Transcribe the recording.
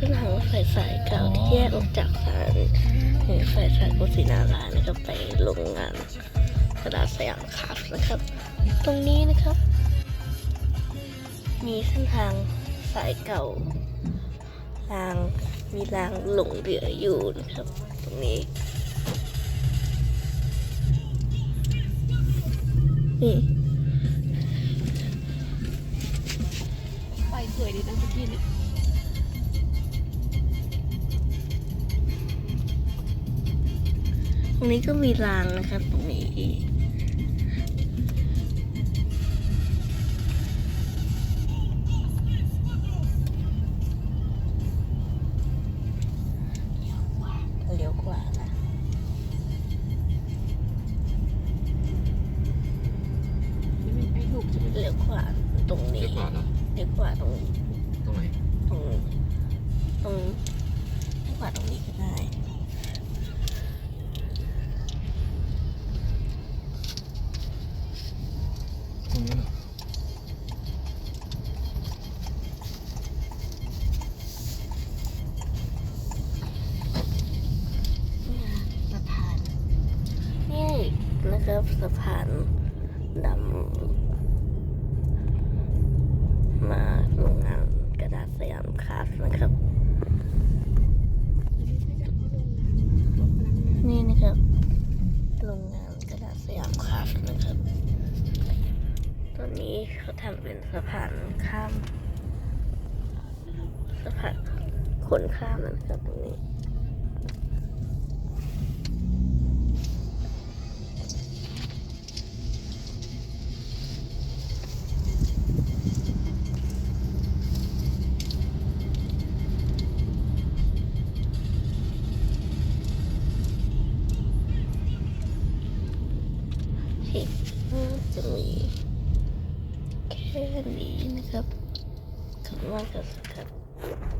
เส้นทางรถไฟสายเก่าที่แยกออกจากสถานีรถไฟสายโกสินารานะครับไปโรงงานกระดาษสยามคราฟนะครับ ตรงนี้นะครับ มีเส้นทางสายเก่ารางมีรางหลงเหลืออยู่นะครับ ตรงนี้นี่ไฟสวยดีนะเมื่อกี้เนี่ย ตรงนี้ก็มีรางนะครับตรงนี้เลี้ยวขวานะนี่มันไปถูกใช่ไหมเลี้ยวขวาตรงนี้เรียกว่าเหรอเลี้ยวขวาตรงนี้ตรงไหนตรง รงนี้เหรอสะพาน นี่นะครับสะพานดำมาโรงงานกระดาษสยามคราฟนะครับ นี่นะครับ โรงงานกระดาษสยามคราฟต์นะครับ ตอ นนี้เขาทำเป็นสะพานข้ามสะพานขนข้ามนะครับตรงนี้ที่น่าจะมี แค่นี้นะครับคำว่ากครับ